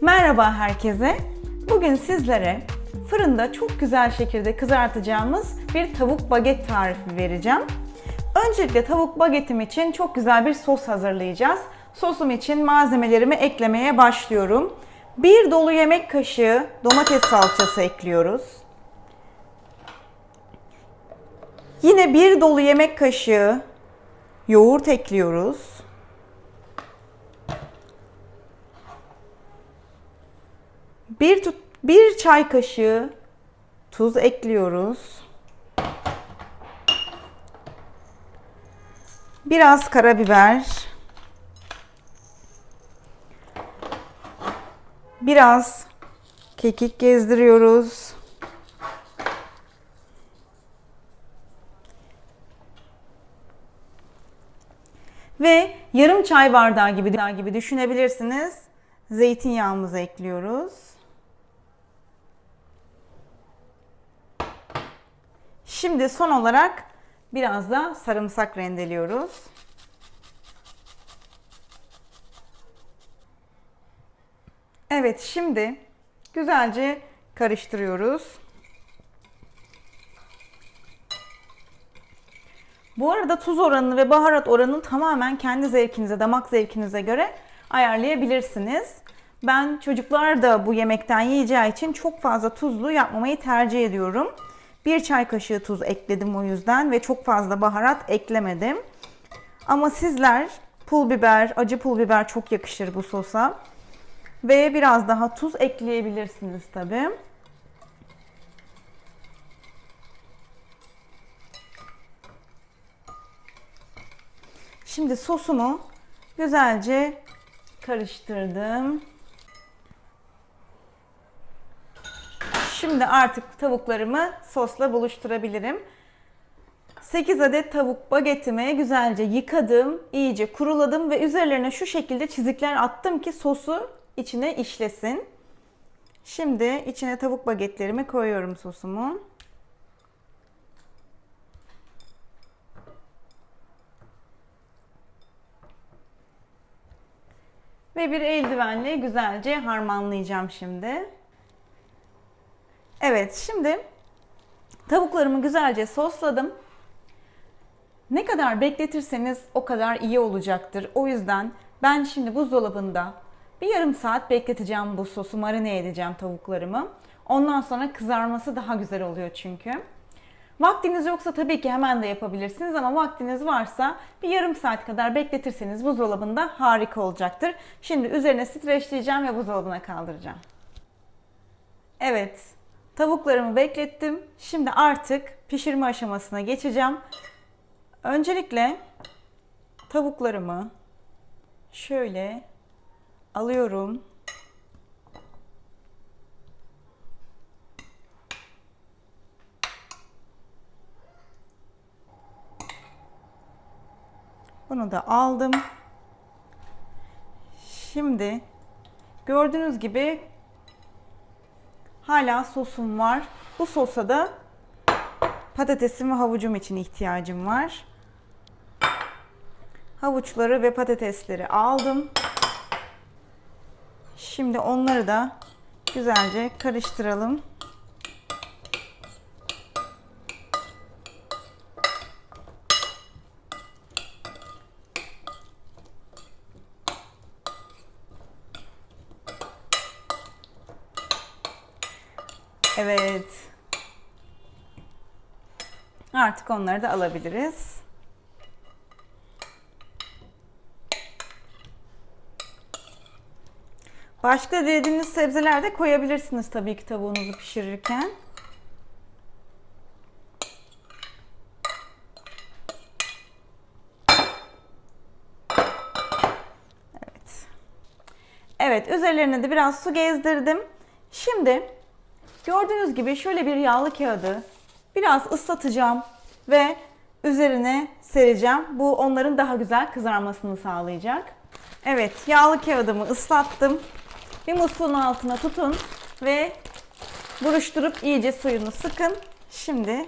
Merhaba herkese. Bugün sizlere fırında çok güzel şekilde kızartacağımız bir tavuk baget tarifi vereceğim. Öncelikle tavuk bagetim için çok güzel bir sos hazırlayacağız. Sosum için malzemelerimi eklemeye başlıyorum. Bir dolu yemek kaşığı domates salçası ekliyoruz. Yine bir dolu yemek kaşığı yoğurt ekliyoruz. Bir, tut, bir çay kaşığı tuz ekliyoruz. Biraz karabiber. Biraz kekik gezdiriyoruz. Ve yarım çay bardağı gibi gibi düşünebilirsiniz. Zeytinyağımızı ekliyoruz. Şimdi son olarak biraz da sarımsak rendeliyoruz. Evet şimdi güzelce karıştırıyoruz. Bu arada tuz oranını ve baharat oranını tamamen kendi zevkinize, damak zevkinize göre ayarlayabilirsiniz. Ben çocuklar da bu yemekten yiyeceği için çok fazla tuzlu yapmamayı tercih ediyorum. Bir çay kaşığı tuz ekledim o yüzden ve çok fazla baharat eklemedim. Ama sizler pul biber, acı pul biber çok yakışır bu sosa. Ve biraz daha tuz ekleyebilirsiniz tabii. Şimdi sosumu güzelce karıştırdım. Şimdi artık tavuklarımı sosla buluşturabilirim. 8 adet tavuk bagetimi güzelce yıkadım, iyice kuruladım ve üzerlerine şu şekilde çizikler attım ki sosu içine işlesin. Şimdi içine tavuk bagetlerimi koyuyorum sosumu. Ve bir eldivenle güzelce harmanlayacağım şimdi. Evet, şimdi tavuklarımı güzelce sosladım. Ne kadar bekletirseniz o kadar iyi olacaktır. O yüzden ben şimdi buzdolabında bir yarım saat bekleteceğim bu sosu, marine edeceğim tavuklarımı. Ondan sonra kızarması daha güzel oluyor çünkü. Vaktiniz yoksa tabii ki hemen de yapabilirsiniz ama vaktiniz varsa bir yarım saat kadar bekletirseniz buzdolabında harika olacaktır. Şimdi üzerine streçleyeceğim ve buzdolabına kaldıracağım. Evet, tavuklarımı beklettim. Şimdi artık pişirme aşamasına geçeceğim. Öncelikle tavuklarımı şöyle alıyorum. Bunu da aldım. Şimdi gördüğünüz gibi hala sosum var. Bu sosa da patatesim ve havucum için ihtiyacım var. Havuçları ve patatesleri aldım. Şimdi onları da güzelce karıştıralım. Evet. Artık onları da alabiliriz. Başka dilediğiniz sebzeler de koyabilirsiniz tabii ki tavuğunuzu pişirirken. Evet. Evet, üzerlerine de biraz su gezdirdim. Şimdi gördüğünüz gibi şöyle bir yağlı kağıdı biraz ıslatacağım ve üzerine sereceğim. Bu onların daha güzel kızarmasını sağlayacak. Evet, yağlı kağıdımı ıslattım. Bir musluğun altına tutun ve buruşturup iyice suyunu sıkın. Şimdi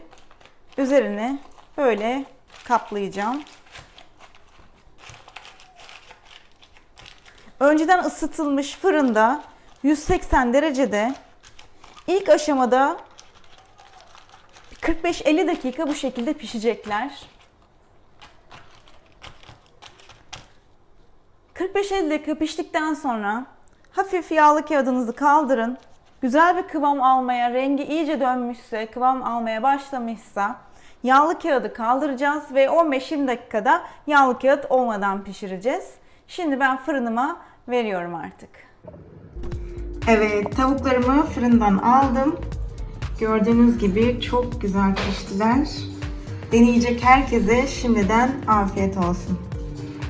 üzerine böyle kaplayacağım. Önceden ısıtılmış fırında 180 derecede ilk aşamada 45-50 dakika bu şekilde pişecekler. 45-50 dakika piştikten sonra hafif yağlı kağıdınızı kaldırın. Güzel bir kıvam almaya, rengi iyice dönmüşse, kıvam almaya başlamışsa yağlı kağıdı kaldıracağız ve 15-20 dakikada yağlı kağıt olmadan pişireceğiz. Şimdi ben fırınıma veriyorum artık. Evet, tavuklarımı fırından aldım. Gördüğünüz gibi çok güzel piştiler. Deneyecek herkese şimdiden afiyet olsun.